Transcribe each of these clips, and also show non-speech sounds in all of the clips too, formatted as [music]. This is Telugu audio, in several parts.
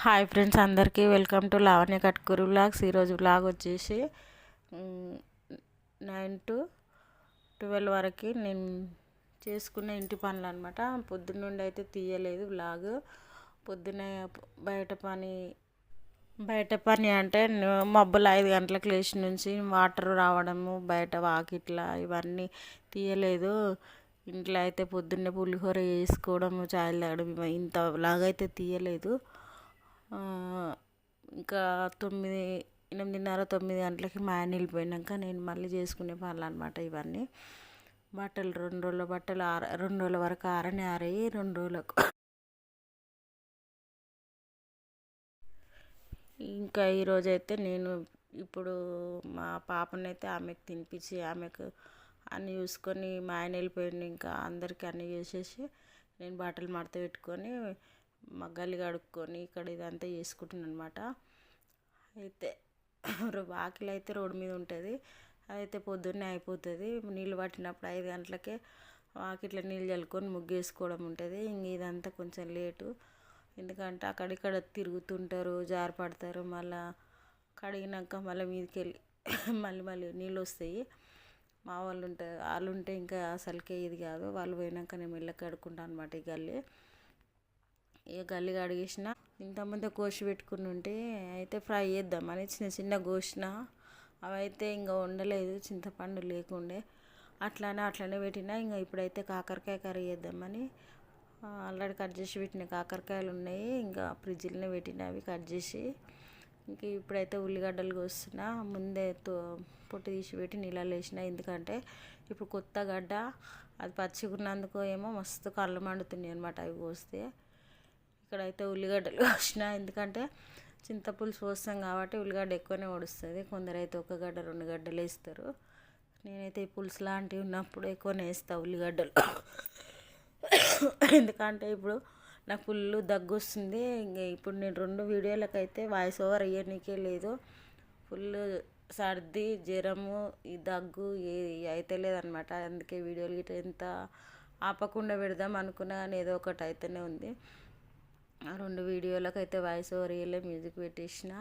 హాయ్ ఫ్రెండ్స్ అందరికీ welcome to Lavanya Katkuru blogs ఈరోజు బ్లాగ్ వచ్చేసి నైన్ టు ట్వెల్వ్ వరకు నేను చేసుకున్న ఇంటి పనులు అనమాట పొద్దున్నుండి అయితే తీయలేదు బ్లాగ్ పొద్దున్నే బయట పని బయట పని అంటే మబ్బులు ఐదు గంటలకు లేచి నుంచి వాటర్ రావడము బయట వాకిట్ల ఇవన్నీ తీయలేదు. ఇంట్లో అయితే పొద్దున్నే పులిహోర వేసుకోవడము చాయ్ తాగడం ఇంత లాగైతే తీయలేదు. ఇంకా తొమ్మిది ఎనిమిదిన్నర తొమ్మిది గంటలకి మా ఆయన వెళ్ళిపోయినాక నేను మళ్ళీ చేసుకునే పనులు అనమాట ఇవన్నీ. బట్టలు రెండు రోజుల బట్టలు ఆర రెండు రోజుల వరకు ఆరని ఆరాయి రెండు రోజులకు. ఇంకా ఈరోజు అయితే నేను ఇప్పుడు మా పాపనైతే ఆమెకు తినిపించి ఆమెకు అన్నీ చూసుకొని మా ఆయన వెళ్ళిపోయింది ఇంకా అందరికీ అన్నీ చేసేసి నేను బట్టలు మడత పెట్టుకొని మగ్గాలు కడుక్కొని ఇక్కడ ఇదంతా చేసుకుంటున్నాను అనమాట అయితే వాకిలి అయితే రోడ్డు మీద ఉంటుంది. అదైతే పొద్దున్నే అయిపోతుంది. నీళ్ళు పట్టినప్పుడు ఐదు గంటలకే వాకిట్లో నీళ్ళు చల్లుకొని ముగ్గేసుకోవడం ఉంటుంది. ఇంక ఇదంతా కొంచెం లేటు. ఎందుకంటే అక్కడిక్కడ తిరుగుతుంటారు జారిపడతారు. మళ్ళా కడిగినాక మళ్ళీ మీదకి వెళ్ళి మళ్ళీ మళ్ళీ నీళ్ళు వస్తాయి. మా వాళ్ళు ఉంటారు వాళ్ళు ఉంటే ఇంకా అసలుకే ఇది కాదు. వాళ్ళు పోయినాక నేను ఇళ్ళకి కడుక్కుంటాను అనమాట ఈ గల్లీ. ఇక గల్లి కడిగేసిన. ఇంతమంది కోసి పెట్టుకుని ఉంటే అయితే ఫ్రై చేద్దామని చిన్న చిన్న కోసిన అవైతే ఇంకా ఉండలేదు చింతపండు లేకుండే. అట్లానే అట్లనే పెట్టిన. ఇంకా ఇప్పుడైతే కాకరకాయ కర్రీ చేద్దామని ఆల్రెడీ కట్ చేసి పెట్టిన కాకరకాయలు ఉన్నాయి. ఇంకా ఫ్రిడ్జ్లోనే పెట్టిన అవి కట్ చేసి. ఇంక ఇప్పుడైతే ఉల్లిగడ్డలు కోస్తున్నా. ముందే తో పొట్టు తీసి పెట్టి నీళ్ళలో వేసిన. ఎందుకంటే ఇప్పుడు కొత్త గడ్డ అది పచ్చిగున్నందుకు ఏమో మస్తు కళ్ళు మండుతున్నాయి అనమాట అవి కోస్తే. ఇక్కడైతే ఉల్లిగడ్డలు వచ్చిన ఎందుకంటే చింతపులుసు పోస్తాం కాబట్టి ఉల్లిగడ్డ ఎక్కువనే ఒడుస్తుంది కొందరైతే ఒక గడ్డ రెండు గడ్డలు వేస్తారు నేనైతే ఈ పులుసు లాంటివి ఉన్నప్పుడు ఎక్కువనే వేస్తాను ఉల్లిగడ్డలు. ఎందుకంటే ఇప్పుడు నాకు ఫుల్ దగ్గు వస్తుంది. ఇప్పుడు నేను రెండు వీడియోలకైతే వాయిస్ ఓవర్ అయ్యనికే లేదు. ఫుల్ సర్ది జ్వరము ఈ దగ్గు ఏ అయితే లేదనమాట. అందుకే వీడియోలు గిట్ట ఎంత ఆపకుండా పెడదాం అనుకున్నా కానీ ఏదో ఒకటి అయితేనే ఉంది. రెండు వీడియోలకు అయితే వాయిస్ ఓవర్ ఇయ్యలే మ్యూజిక్ పెట్టేసిన.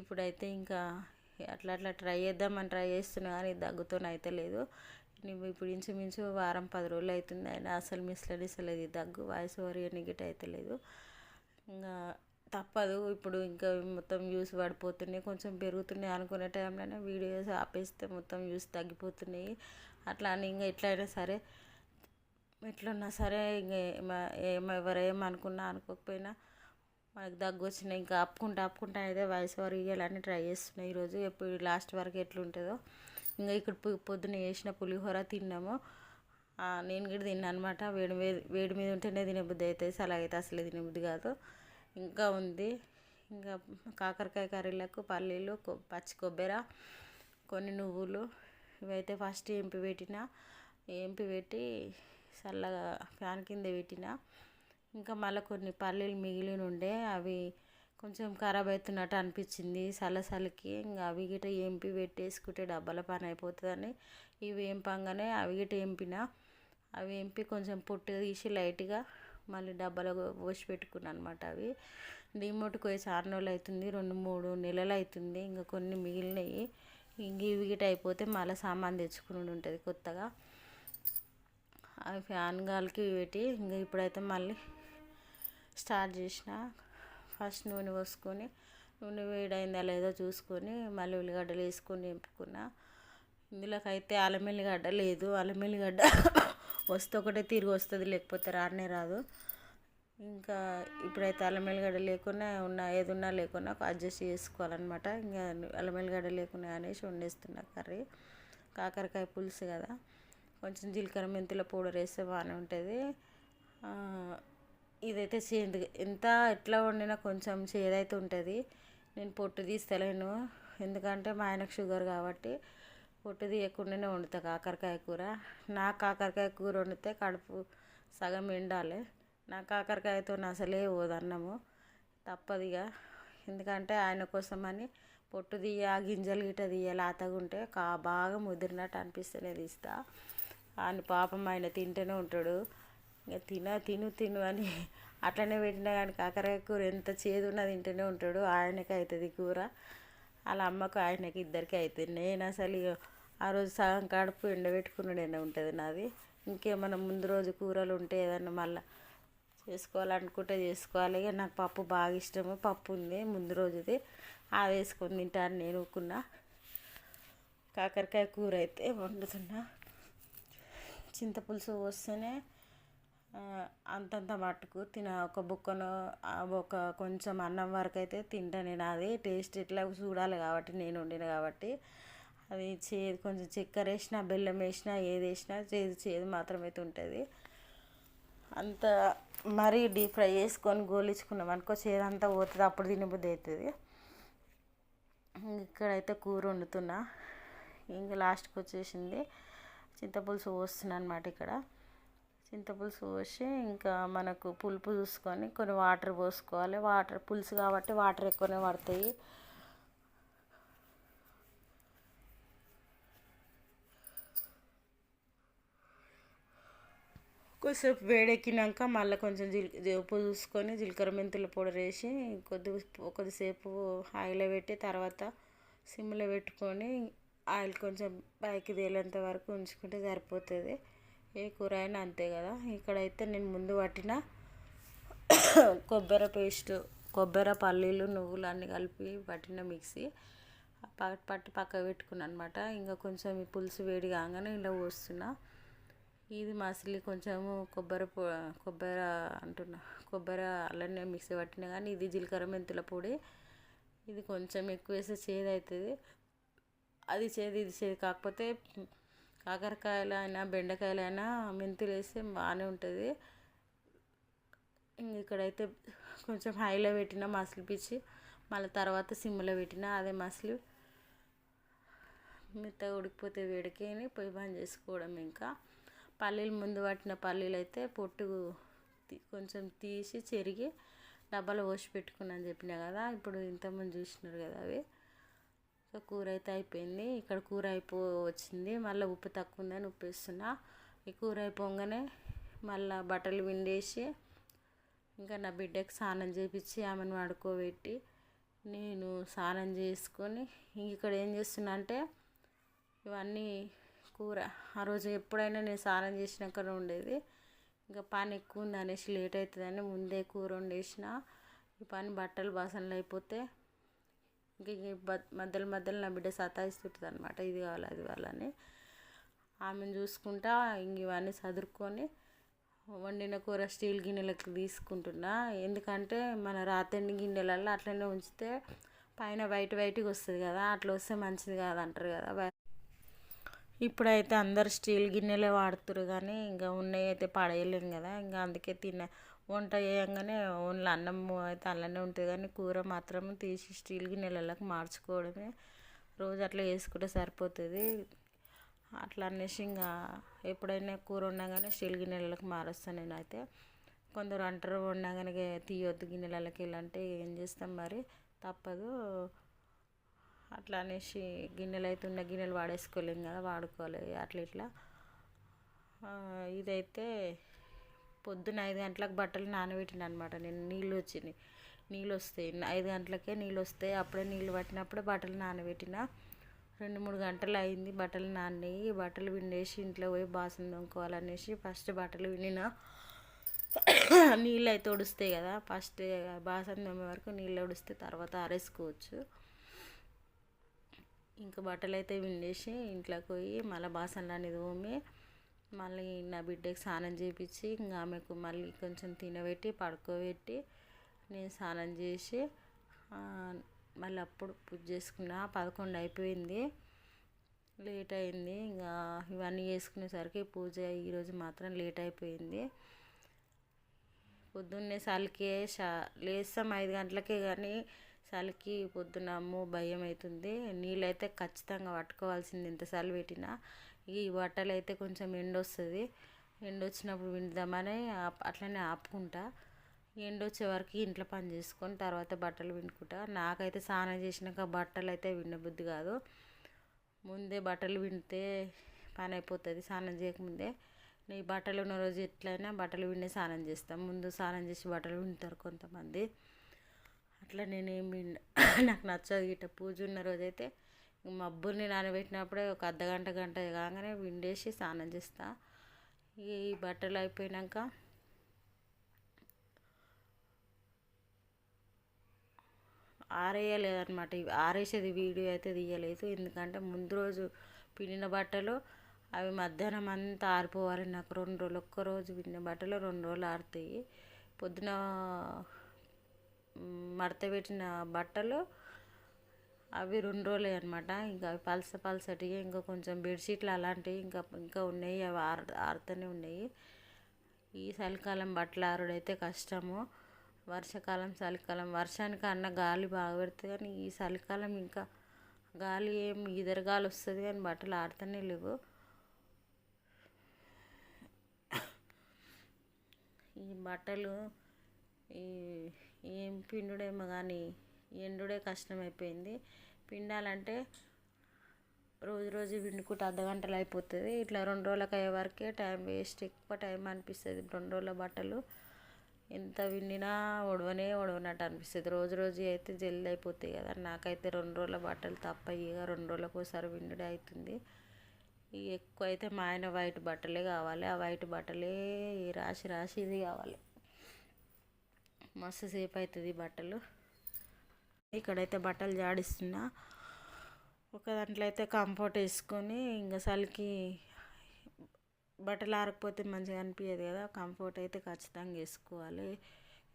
ఇప్పుడైతే ఇంకా అట్లా అట్లా ట్రై చేద్దామని ట్రై చేస్తున్నా కానీ దగ్గుతోనే అయితే లేదు. నువ్వు ఇప్పుడు ఇంచుమించు వారం పది రోజులు అవుతుంది అయినా అసలు మిస్లడిస్తలేదు ఈ దగ్గు వాయిస్ ఓవర్ ఇయనిగిట్ అయితే లేదు. ఇంకా తప్పదు. ఇప్పుడు ఇంకా మొత్తం వ్యూస్ పడిపోతున్నాయి కొంచెం పెరుగుతున్నాయి అనుకునే టైంలోనే వీడియోస్ ఆపేస్తే మొత్తం వ్యూస్ తగ్గిపోతున్నాయి. అట్లా అని ఇంకా ఎట్లయినా సరే ఎట్లున్నా సరే ఇంక ఎవరు ఏమనుకున్నా అనుకోకపోయినా మనకు దగ్గు వచ్చినాయి ఇంకా ఆపుకుంటా ఆపుకుంటా అయితే వయసు వరకు ఇవ్వాలని ట్రై చేస్తున్నాయి ఈరోజు ఎప్పుడు లాస్ట్ వరకు ఎట్లుంటుందో. ఇంకా ఇక్కడ పొద్దున్న వేసిన పులిహోర తిన్నాము. నేను కూడా తిన్నాను అనమాట వేడి మీద వేడి మీద ఉంటేనే తినబుద్ధి అవుతుంది అలాగైతే అసలే తినబుద్ధి కాదు. ఇంకా ఉంది. ఇంకా కాకరకాయ కర్రీలకు పల్లీలు పచ్చి కొబ్బరి కొన్ని నువ్వులు. ఇవైతే ఫస్ట్ ఎంపి పెట్టిన. ఎంపి పెట్టి చల్లగా ఫ్యాన్ కింద పెట్టిన. ఇంకా మళ్ళీ కొన్ని పల్లీలు మిగిలిన ఉండే అవి కొంచెం ఖరాబ్ అవుతున్నట్టు అనిపించింది సలసలకి. ఇంకా అవి గిట ఎంపి పెట్టేసుకుంటే డబ్బాల పని అయిపోతుందని ఇవి ఏంపంగానే అవి గిట ఎంపిన. అవి ఎంపి కొంచెం పొట్టు తీసి లైట్గా మళ్ళీ డబ్బాలో పోసి పెట్టుకున్నాను అనమాట అవి. డిమోట్కి పోయి చాలా రోజులు అవుతుంది రెండు మూడు నెలలు అవుతుంది ఇంకా కొన్ని మిగిలినవి ఇంక ఇవి గిట అయిపోతే మళ్ళీ సామాన్ తెచ్చుకుని ఉంటుంది కొత్తగా. అవి ఫ్యాన్ గాలికి పెట్టి ఇంకా ఇప్పుడైతే మళ్ళీ స్టార్ట్ చేసిన. ఫస్ట్ నూనె పోసుకొని నూనె వేడైందా లేదో చూసుకొని మళ్ళీ ఉల్లిగడ్డలు వేసుకొని నింపుకున్న. ఇందులోకైతే అల్లం ఎల్లిగడ్డ లేదు. అల్లం ఎల్లిగడ్డ వస్తే ఒకటే తిరిగి వస్తుంది లేకపోతే రానే రాదు. ఇంకా ఇప్పుడైతే అల్లం ఎల్లిగడ్డ లేకుండా ఉన్న ఏది ఉన్నా లేకున్నా అడ్జస్ట్ చేసుకోవాలన్నమాట. ఇంకా అల్లం ఎల్లిగడ్డ లేకుండా అనేసి వండేస్తున్నా కర్రీ. కాకరకాయ పులుసు కదా. కొంచెం జీలకర్ర మెంతుల పౌడర్ వేస్తే బాగానే ఉంటుంది. ఇదైతే చేదు ఎంత ఎట్లా వండినా కొంచెం చేదైతే ఉంటుంది. నేను పొట్టు తీస్తలేను. ఎందుకంటే మా ఆయనకు షుగర్ కాబట్టి పొట్టు తీయకుండానే వండుతా కాకరకాయ కూర. నా కాకరకాయ కూర వండితే కడుపు సగం ఎండాలి. నా కాకరకాయతో అసలే పోదన్నము తప్పదిగా ఎందుకంటే ఆయన కోసమని పొట్టు తీయ గింజలు గిట్ట తీయాలి ఆతగుంటే కా బాగా ముదిరినట్టు అనిపిస్తేనే తీస్తా ఆయన పాపం ఆయన తింటూనే ఉంటాడు. ఇంకా తిన తిను తిను అని అట్లనే పెట్టినా కానీ కాకరకాయ కూర ఎంత చేదు ఉన్నా తింటూనే ఉంటాడు. ఆయనకి అవుతుంది కూర. వాళ్ళ అమ్మకు ఆయనకి ఇద్దరికి అవుతుంది నేను అసలు ఆ రోజు సగం కడుపు ఎండబెట్టుకున్నాడైనా ఉంటుంది నాది. ఇంకేమన్నా ముందు రోజు కూరలు ఉంటే ఏదన్నా మళ్ళీ చేసుకోవాలనుకుంటే చేసుకోవాలి. ఇక నాకు పప్పు బాగా ఇష్టము. పప్పు ఉంది ముందు రోజుది. అది వేసుకొని తింటాను నేను ఊరుకున్నా. కాకరకాయ కూర అయితే వండుతున్నా. చింతపులుసు పోస్తేనే అంతంత మట్టుకు తిన ఒక బుక్కను ఆ ఒక కొంచెం అన్నం వరకు అయితే తింటా నేను. అది టేస్ట్ ఇట్లా చూడాలి కాబట్టి నేను వండిన కాబట్టి. అది చేదు కొంచెం చక్కెర వేసినా బెల్లం వేసినా ఏది వేసినా చేదు చేదు మాత్రం అయితే ఉంటుంది అంత మరీ డీప్ ఫ్రై చేసుకొని గోలించుకున్నాం అనుకో చేదంతా పోతుంది అప్పుడు తినబుద్ధి అవుతుంది ఇక్కడైతే కూర వండుతున్నా. ఇంకా లాస్ట్కి వచ్చేసింది. చింతపులుసు పోస్తున్నా అనమాట ఇక్కడ. చింతపులుసు పోసి ఇంకా మనకు పులుపు చూసుకొని కొన్ని వాటర్ పోసుకోవాలి. వాటర్ పులుసు కాబట్టి వాటర్ ఎక్కువనే పడతాయి. కొద్దిసేపు వేడెక్కినాక మళ్ళీ కొంచెం జీల ఉప్పు చూసుకొని జీలకర్ర మెంతుల పొడి వేసి కొద్ది కొద్దిసేపు ఆయిల్లో పెట్టి తర్వాత సిమ్లో పెట్టుకొని ఆయిల్ కొంచెం పైకి తేలేంత వరకు ఉంచుకుంటే సరిపోతుంది. ఏ కూర అయినా అంతే కదా. ఇక్కడైతే నేను ముందు పట్టిన కొబ్బరి పేస్ట్ కొబ్బరి పల్లీలు నువ్వులు అన్నీ కలిపి పట్టిన మిక్సీ. ప- పట్టి పక్కకు పెట్టుకున్నాను అనమాట ఇంకా కొంచెం ఈ పులుసు వేడి కాగానే ఇలా పోస్తున్నా. ఇది మసిలి కొంచెము కొబ్బరి కొబ్బరి అంటున్నా కొబ్బరి అలానే మిక్సీ పట్టిన కానీ ఇది జీలకర్ర మెంతుల పొడి. ఇది కొంచెం ఎక్కువ వేస్తే చేదు అవుతుంది అది చేదు ఇది చేదు. కాకపోతే కాకరకాయలు అయినా బెండకాయలు అయినా మెంతులు వేస్తే బాగానే ఉంటుంది. ఇక్కడైతే కొంచెం హైలో పెట్టిన మసిలిపిచ్చి మళ్ళీ తర్వాత సిమ్లో పెట్టిన అదే మసిలి. మెత్తగా ఉడికిపోతే వేడికేని పొయ్యి బంద్ చేసుకోవడం ఇంకా. పల్లీలు ముందు పట్టిన పల్లీలు అయితే పొట్టు కొంచెం తీసి చెరిగి డబ్బాలో పోసి పెట్టుకున్నాను చెప్పిన కదా. ఇప్పుడు ఇంతకుముందు చూసినారు కదా అవి. సో కూర అయితే అయిపోయింది. ఇక్కడ కూర అయిపో వచ్చింది. మళ్ళీ ఉప్పు తక్కువ ఉందని ఉప్పు వేస్తున్నా ఈ కూర అయిపోగానే మళ్ళీ బట్టలు విండేసి ఇంకా నా బిడ్డకి స్నానం చేపించి ఆమెను పడుకోబెట్టి నేను స్నానం చేసుకొని ఇక్కడ ఏం చేస్తున్నా అంటే ఇవన్నీ కూర. ఆ రోజు ఎప్పుడైనా నేను స్నానం చేసినాక ఉండేది. ఇంకా పని ఎక్కువ ఉంది అనేసి లేట్ అవుతుందని ముందే కూర వండేసిన. ఈ పని బట్టలు బాసనలు అయిపోతే ఇంకా మధ్యలో మధ్యలో నా బిడ్డ సతాయిస్తుంటుంది అనమాట ఇది కావాలి అది కావాలని ఆమెను చూసుకుంటా ఇంక ఇవన్నీ చదురుకొని వండిన కూర స్టీల్ గిన్నెలకు తీసుకుంటున్నా. ఎందుకంటే మన రాతండి గిన్నెలలో అట్లనే ఉంచితే పైన వైట్ వైట్గా వస్తుంది కదా అట్లా వస్తే మంచిది కాదు. అంటారు కదా ఇప్పుడైతే అందరు స్టీల్ గిన్నెలే వాడుతురు కానీ ఇంకా ఉన్నాయి అయితే పడేయలేం కదా. ఇంకా అందుకే తిన వంట చేయంగానే ఓన్లీ అన్నం అయితే అలానే ఉంటుంది కానీ కూర మాత్రం తీసి స్టీల్ గిన్నెలలోకి మార్చుకోవడమే. రోజు అట్లా చేసుకుంటే సరిపోతుంది. అట్లా అనేసి ఇంకా ఎప్పుడైనా కూర ఉండగానే స్టీల్ గిన్నెలలోకి మారుస్తాను నేనైతే. కొందరు అంటారు ఉండగానే తీయొద్దు గిన్నెలలోకి వెళ్ళంటే ఏం చేస్తాం మరి? తప్పదు. అట్లా అనేసి గిన్నెలు అయితే ఉన్న గిన్నెలు వాడేసుకోలేం కదా వాడుకోవాలి అట్లా ఇట్లా. ఇదైతే పొద్దున్న ఐదు గంటలకు బట్టలు నానబెట్టిన అనమాట నేను నీళ్ళు వచ్చినాయి నీళ్ళు వస్తాయి. ఐదు గంటలకే నీళ్ళు వస్తాయి. అప్పుడే నీళ్ళు పట్టినప్పుడే బట్టలు నానబెట్టిన. రెండు మూడు గంటలు అయింది బట్టలు నానినాయి. బట్టలు పిండేసి ఇంట్లో పోయి బాసన తోముకోవాలనేసి ఫస్ట్ బట్టలు పిండిన నీళ్ళు అయితే ఒడుస్తాయి కదా ఫస్ట్ బాసన తోమే వరకు నీళ్ళు ఒడిస్తే తర్వాత ఆరేసుకోవచ్చు. ఇంకా బట్టలు అయితే విండేసి ఇంట్లోకి పోయి మళ్ళీ బాసనలు అనేది తోమి మళ్ళీ నా బిడ్డకి స్నానం చేపించి ఇంకా ఆమెకు మళ్ళీ కొంచెం తినబెట్టి పడుకోబెట్టి నేను స్నానం చేసి మళ్ళీ అప్పుడు పూజ చేసుకున్నా. పదకొండు అయిపోయింది. లేట్ అయింది. ఇంకా ఇవన్నీ చేసుకునేసరికి పూజ ఈరోజు మాత్రం లేట్ అయిపోయింది. పొద్దున్నే చలికే షా లేస్తాం ఐదు గంటలకే కానీ చలికి పొద్దున అమ్మో భయం అవుతుంది నీళ్ళు అయితే ఖచ్చితంగా పట్టుకోవాల్సింది ఎంత చలి పెట్టినా. ఈ బట్టలు అయితే కొంచెం ఎండ వస్తుంది. ఎండ వచ్చినప్పుడు విండుదామని అట్లనే ఆపుకుంటా. ఎండ వచ్చే వరకు ఇంట్లో పని చేసుకొని తర్వాత బట్టలు విండుకుంటా నాకైతే స్నానం చేసినాక బట్టలు అయితే విండబుద్ధి కాదు. ముందే బట్టలు విండితే పని అయిపోతుంది. స్నానం చేయకముందే నీ బట్టలు ఉన్న రోజు ఎట్లయినా బట్టలు విండి స్నానం చేస్తాం. ముందు స్నానం చేసి బట్టలు వింటారు కొంతమంది. అట్లా నేనేం విండ నాకు నచ్చదు. ఇట్లా పూజ ఉన్న రోజైతే మబ్బుల్ని నానబెట్టినప్పుడే ఒక అర్ధ గంట గంట కాగానే విండేసి స్నానం చేస్తా. ఈ బట్టలు అయిపోయినాక ఆరేయలేదన్నమాట. ఆరేసేది వీడియో అయితే తీయలేదు. ఎందుకంటే ముందు రోజు పిండిన బట్టలు అవి మధ్యాహ్నం అంతా ఆరిపోవాలి. నాకు రెండు రోజులు ఒక్క రోజు పిండిన బట్టలు రెండు రోజులు ఆరుతాయి. పొద్దున మడత పెట్టిన బట్టలు అవి రెండు రోజులే అనమాట ఇంకా అవి పలస పలసటిగా ఇంకా కొంచెం బెడ్షీట్లు అలాంటివి ఇంకా ఇంకా ఉన్నాయి. అవి ఆరు ఆరుతూనే ఉన్నాయి. ఈ చలికాలం బట్టలు ఆరుడైతే కష్టము. వర్షాకాలం చలికాలం. వర్షానికి అన్న గాలి బాగా పెడుతుంది కానీ ఈ చలికాలం ఇంకా గాలి ఏం ఈదర గాలి వస్తుంది కానీ బట్టలు ఆడుతూనే లేవు. ఈ బట్టలు ఈ ఏం పిండుడేమో కానీ ఎండుడే కష్టమైపోయింది. పిండాలంటే రోజు రోజు పిండుకుంటే అర్ధ గంటలు అయిపోతుంది. ఇట్లా రెండు రోజులకు అయ్యే వరకే టైం వేస్ట్. ఎక్కువ టైం అనిపిస్తుంది. రెండు రోజుల బట్టలు ఎంత విండినా ఒడవనే ఒడవనట్టు అనిపిస్తుంది. రోజు రోజు అయితే జల్ది అయిపోతాయి కదా. నాకైతే రెండు రోజుల బట్టలు తప్ప ఇక రెండు రోజులకు ఒకసారి విండుడే అవుతుంది. ఎక్కువ అయితే మా ఆయన వైట్ బట్టలే కావాలి. ఆ వైట్ బట్టలే రాసి రాసి ఇది కావాలి. మస్తు సేపు అవుతుంది బట్టలు. ఇక్కడైతే బట్టలు జాడిస్తున్నా. ఒక దాంట్లో అయితే కంఫర్ట్ వేసుకొని ఇంకా చలికి బట్టలు ఆరకపోతే మంచిగా అనిపించదు కదా. కంఫర్ట్ అయితే ఖచ్చితంగా వేసుకోవాలి.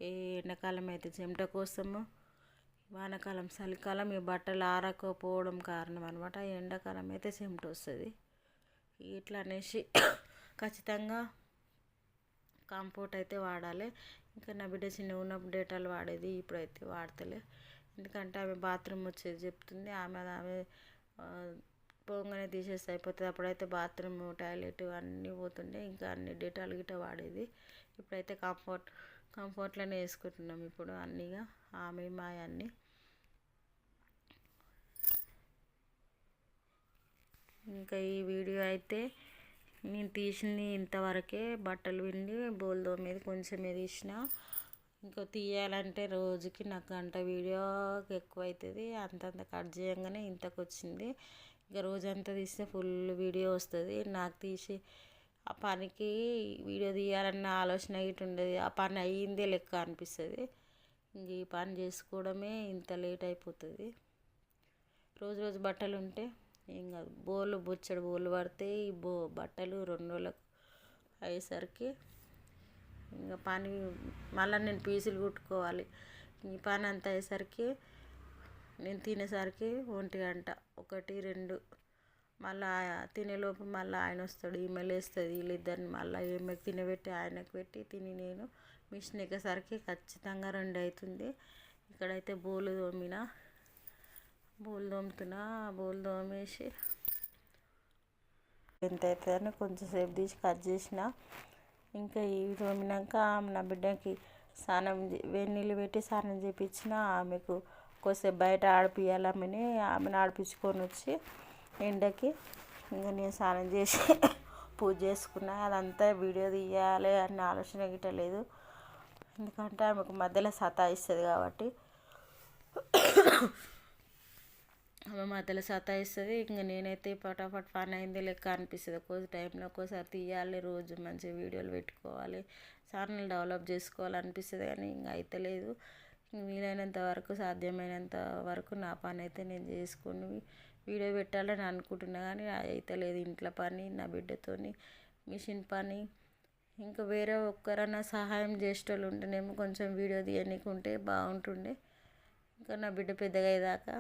ఏ ఎండాకాలం అయితే చెమట కోసము వానాకాలం చలికాలం ఈ బట్టలు ఆరకపోవడం కారణం అనమాట ఎండాకాలం అయితే చెమట వస్తుంది. ఇట్లా అనేసి ఖచ్చితంగా కంఫర్ట్ అయితే వాడాలి. ఇంకా నా బిడ్డ చిన్న ఉన్నప్పుడు డేటాలు వాడేది ఇప్పుడైతే వాడతలే. ఎందుకంటే ఆమె బాత్రూమ్ వచ్చేది చెప్తుంది. ఆమె ఆమె పోగానే తీసేసి అయిపోతుంది. అప్పుడైతే బాత్రూమ్ టాయిలెట్ అన్నీ పోతుండే. ఇంకా అన్ని డేటాలు గిట్ట వాడేది. ఇప్పుడైతే కంఫర్ట్ కంఫర్ట్లోనే వేసుకుంటున్నాం ఇప్పుడు అన్నీగా. ఆమె మా అన్నీ. ఇంకా ఈ వీడియో అయితే నేను తీసింది ఇంతవరకే. బట్టలు విండి బోల్దో మీద కొంచెం తీసిన. ఇంకా తీయాలంటే రోజుకి నాకు గంట వీడియో ఎక్కువ అవుతుంది అంతంత కట్ చేయగానే ఇంతకు వచ్చింది ఇంకా రోజంతా తీస్తే ఫుల్ వీడియో వస్తుంది. నాకు తీసి ఆ పనికి వీడియో తీయాలన్న ఆలోచన ఇటు ఉండేది. ఆ పని అయ్యిందే లెక్క అనిపిస్తుంది. ఇంక ఈ పని చేసుకోవడమే ఇంత లేట్ అయిపోతుంది. రోజు రోజు బట్టలు ఉంటే ఏం కాదు. బోళ్ళు బొచ్చడు బోళ్ళు పడితే ఈ బో బట్టలు రెండు రోజులకు అయ్యేసరికి ఇంకా పని మళ్ళీ నేను పీసులు కుట్టుకోవాలి. ఈ పని అంతా అయ్యేసరికి నేను తినేసరికి ఒంటి గంట ఒకటి రెండు. మళ్ళీ తినేలోపు మళ్ళీ ఆయన వస్తాడు ఈమె లేస్తుంది వీళ్ళిద్దరిని మళ్ళీ ఈమె తినబెట్టి ఆయనకు పెట్టి తిని నేను మిషన్ ఎక్కేసరికి ఖచ్చితంగా రెండు అవుతుంది ఇక్కడైతే బోలు తోమిన బోలు తోముతున్నా బోలు తోమేసి ఎంత అవుతుందని కొంచెంసేపు తీసి కట్ చేసిన. ఇంకా ఇవి తోమినాక నా బిడ్డకి స్నానం వేడి నీళ్ళు పెట్టి స్నానం చేయించిన ఆమెకు కొద్దిసేపు బయట ఆడిపియాలి ఆమెను ఆడిపించుకొని వచ్చి ఎండకి ఇంకా నేను స్నానం చేసి [laughs] పూజ చేసుకున్నా. అదంతా వీడియో తీయాలి అన్న ఆలోచన గిట్ట లేదు. ఎందుకంటే ఆమెకు మధ్యలో సతాయిస్తుంది కాబట్టి. ఆమె మధ్యలో సతాయిస్తుంది. ఇంకా నేనైతే పటాపట్ పని అయింది లెక్క అనిపిస్తుంది. ఒక్కో టైంలో ఒక్కోసారి తీయాలి రోజు మంచి వీడియోలు పెట్టుకోవాలి ఛానల్ డెవలప్ చేసుకోవాలనిపిస్తుంది కానీ ఇంకా అయితలేదు వీలైనంత వరకు సాధ్యమైనంత వరకు నా పని అయితే నేను చేసుకుని వీడియో పెట్టాలని అనుకుంటున్నా కానీ అయితలేదు ఇంట్లో పని నా బిడ్డతోని మిషన్ పని ఇంకా వేరే ఒక్కరన్నా సహాయం చేసేటోళ్ళు ఉంటేనేమో కొంచెం వీడియో తీయనీకుంటే బాగుంటుండే. ఇంకా నా బిడ్డ పెద్దగా అయ్యేదాకా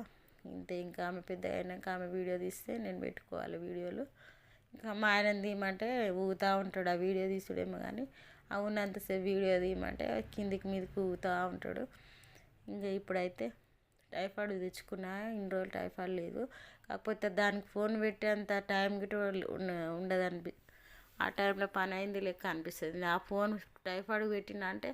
ఇంతే ఇంకా ఆమె పెద్ద అయినాక ఆమె వీడియో తీస్తే నేను పెట్టుకోవాలి వీడియోలు. ఇంకా మా ఆయన తీయమంటే ఊగుతూ ఉంటాడు ఆ వీడియో తీసుడేమో కానీ ఆ ఉన్నంతసేపు వీడియో తీయమంటే కిందికి మీదకి ఊగుతూ ఉంటాడు. ఇంకా ఇప్పుడైతే టైఫాయిడ్ తెచ్చుకున్నా ఇన్ని రోజులు టైఫాయిడ్ లేదు. కాకపోతే దానికి ఫోన్ పెట్టేంత టైం గిట్ట ఉండదు అనిపి ఆ టైంలో పని అయింది లెక్క అనిపిస్తుంది. ఆ ఫోన్ టైఫాయిడ్ పెట్టినా అంటే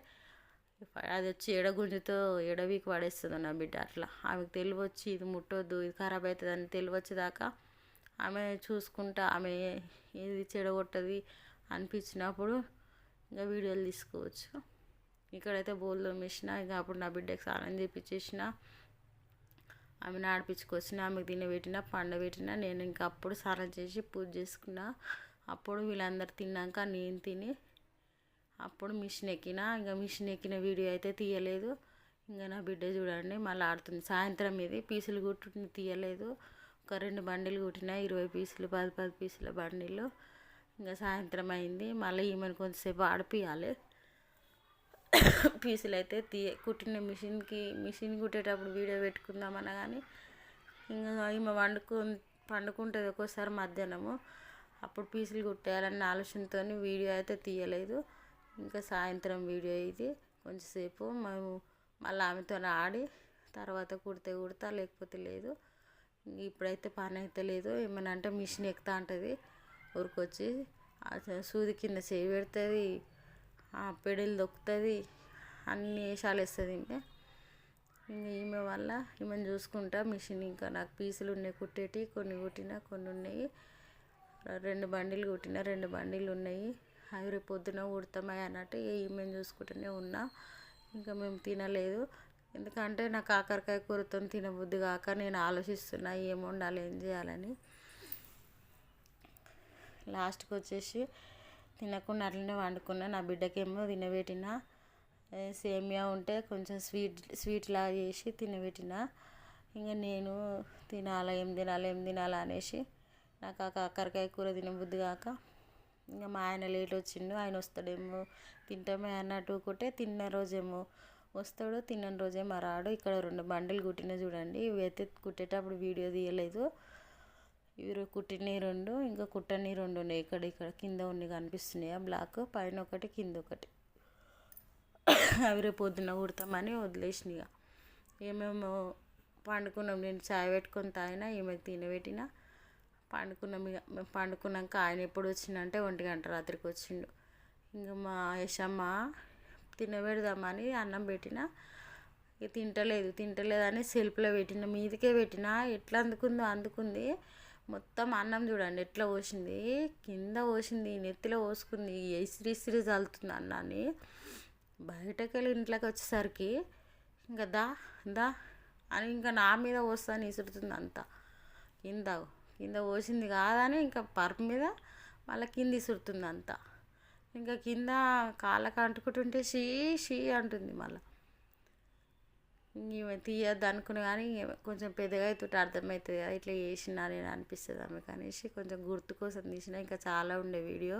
అది వచ్చి ఎడగుంజుతో ఎడవీకి పడేస్తుంది నా బిడ్డ అట్లా. ఆమెకు తెలివచ్చి ఇది ముట్టొద్దు ఇది ఖరాబ్ అవుతుంది అని తెలియవచ్చేదాకా ఆమె చూసుకుంటా ఆమె ఇది చెడగొట్టది అనిపించినప్పుడు ఇంకా వీడియోలు తీసుకోవచ్చు. ఇక్కడైతే బోల్ తోమేసిన ఇంకా అప్పుడు నా బిడ్డకి స్నానం చేపించేసిన ఆమెను ఆడిపించుకొచ్చిన ఆమెకు తినబెట్టిన పండబెట్టిన నేను ఇంకా అప్పుడు స్నానం చేసి పూజ చేసుకున్నా. అప్పుడు వీళ్ళందరూ తిన్నాక నేను తిని అప్పుడు మిషన్ ఎక్కిన ఇంకా మిషన్ ఎక్కిన వీడియో అయితే తీయలేదు. ఇంకా నా బిడ్డ చూడండి మళ్ళీ ఆడుతుంది. సాయంత్రం ఇది పీసులు కుట్టు తీయలేదు. ఒక రెండు బండిలు కుట్టిన ఇరవై పీసులు పది పది పీసుల బండిలు. ఇంకా సాయంత్రం అయింది మళ్ళీ ఈమెను కొంతసేపు ఆడిపియాలి. పీసులు అయితే తీయ కుట్టిన మిషన్కి మిషన్ కుట్టేటప్పుడు వీడియో పెట్టుకుందామన్నా కానీ ఇంకా ఈమె వండుకు పండుకుంటుంది ఒక్కోసారి మధ్యాహ్నము. అప్పుడు పీసులు కుట్టేయాలన్న ఆలోచనతో వీడియో అయితే తీయలేదు. ఇంకా సాయంత్రం వీడియో ఇది. కొంచెంసేపు మేము మళ్ళీ ఆమెతో ఆడి తర్వాత కుడితే కుడతా లేకపోతే లేదు. ఇప్పుడైతే పని అయితే లేదు. ఏమైనా అంటే మిషన్ ఎక్కుతా ఉంటుంది ఊరికొచ్చి సూది కింద చేయి పెడుతుంది. పెడలు దొక్కుతుంది. అన్ని వేషాలు వేస్తుంది ఇంకా ఈమె వల్ల ఈమెను చూసుకుంటా మిషన్ ఇంకా నాకు పీసులు ఉన్నాయి కుట్టేటి కొన్ని కుట్టిన కొన్ని ఉన్నాయి. రెండు బండిలు కుట్టిన రెండు బండిలు ఉన్నాయి. అవి రేపు పొద్దున కుడతామా అన్నట్టు ఈమెను చూసుకుంటూనే ఉన్నా. ఇంకా మేము తినలేదు. ఎందుకంటే నాకు కాకరకాయ కూరతో తినబుద్ధి కాక నేను ఆలోచిస్తున్నా ఏం వండాలి ఏం చేయాలని. లాస్ట్కి వచ్చేసి తినకుండా అట్లనే వండుకున్నా. నా బిడ్డకేమో తినబెట్టిన. సేమియా ఉంటే కొంచెం స్వీట్ స్వీట్ చేసి తినబెట్టిన. ఇంకా నేను తినాలా ఏం తినాలి ఏం తినాలా అనేసి నాకు ఆ కాకరకాయ కూర తినబుద్ధి కాక ఇంకా మా ఆయన లేట్ వచ్చిండు ఆయన వస్తాడేమో తింటామే అన్నట్టు కొట్టే తిన్న రోజేమో వస్తాడు తిన్న రోజేమో రాడు. ఇక్కడ రెండు బండలు కుట్టిన చూడండి ఇవి అయితే కుట్టేటప్పుడు వీడియో తీయలేదు. ఇవి కుట్టినవి రెండు ఇంకా కుట్టని రెండు ఉన్నాయి. ఇక్కడ ఇక్కడ కింద ఉన్నాయి కనిపిస్తున్నాయి. బ్లాక్ పైన ఒకటి కింద ఒకటి. అవి రేపు పొద్దున్న కుడతామని వదిలేసిన ఇక. ఏమేమో పండుకున్నాం నేను చాయ్ పెట్టుకొని తాగినా ఈమెకు తినబెట్టిన పండుకున్నాం ఇక పండుకున్నాక ఆయన ఎప్పుడు వచ్చిందంటే ఒంటి గంట రాత్రికి వచ్చిండు. ఇంకా మా యశమ్మ తినబెడదామని అన్నం పెట్టిన? ఇక తింటలేదు తింటలేదని సెల్ఫ్లో పెట్టిన మీదికే పెట్టిన ఎట్లా అందుకుందో అందుకుంది. మొత్తం అన్నం చూడండి ఎట్లా పోసింది? కింద పోసింది నెత్తిలో పోసుకుంది ఇసిరి ఇసిరి చల్లుతుంది అన్నాన్ని. బయటకు వెళ్ళి ఇంట్లోకి వచ్చేసరికి ఇంకా దా దా అని ఇంకా నా మీద పోస్తాను ఇసురుతుంది అంతా. కింద కింద పోసింది కాదని ఇంకా పరుపు మీద మళ్ళీ కింద ఇసురుతుంది అంతా ఇంకా కింద కాళ్ళకు అంటుకుంటుంటే షీ షీ అంటుంది మళ్ళీ. ఈమె తీయద్దు అనుకుని కానీ కొంచెం పెద్దగా అవుతుంటే అర్థమవుతుంది కదా ఇట్లా చేసిన నేను అనిపిస్తుంది ఆమెకు అనేసి కొంచెం గుర్తు కోసం తీసిన. ఇంకా చాలా ఉండే వీడియో.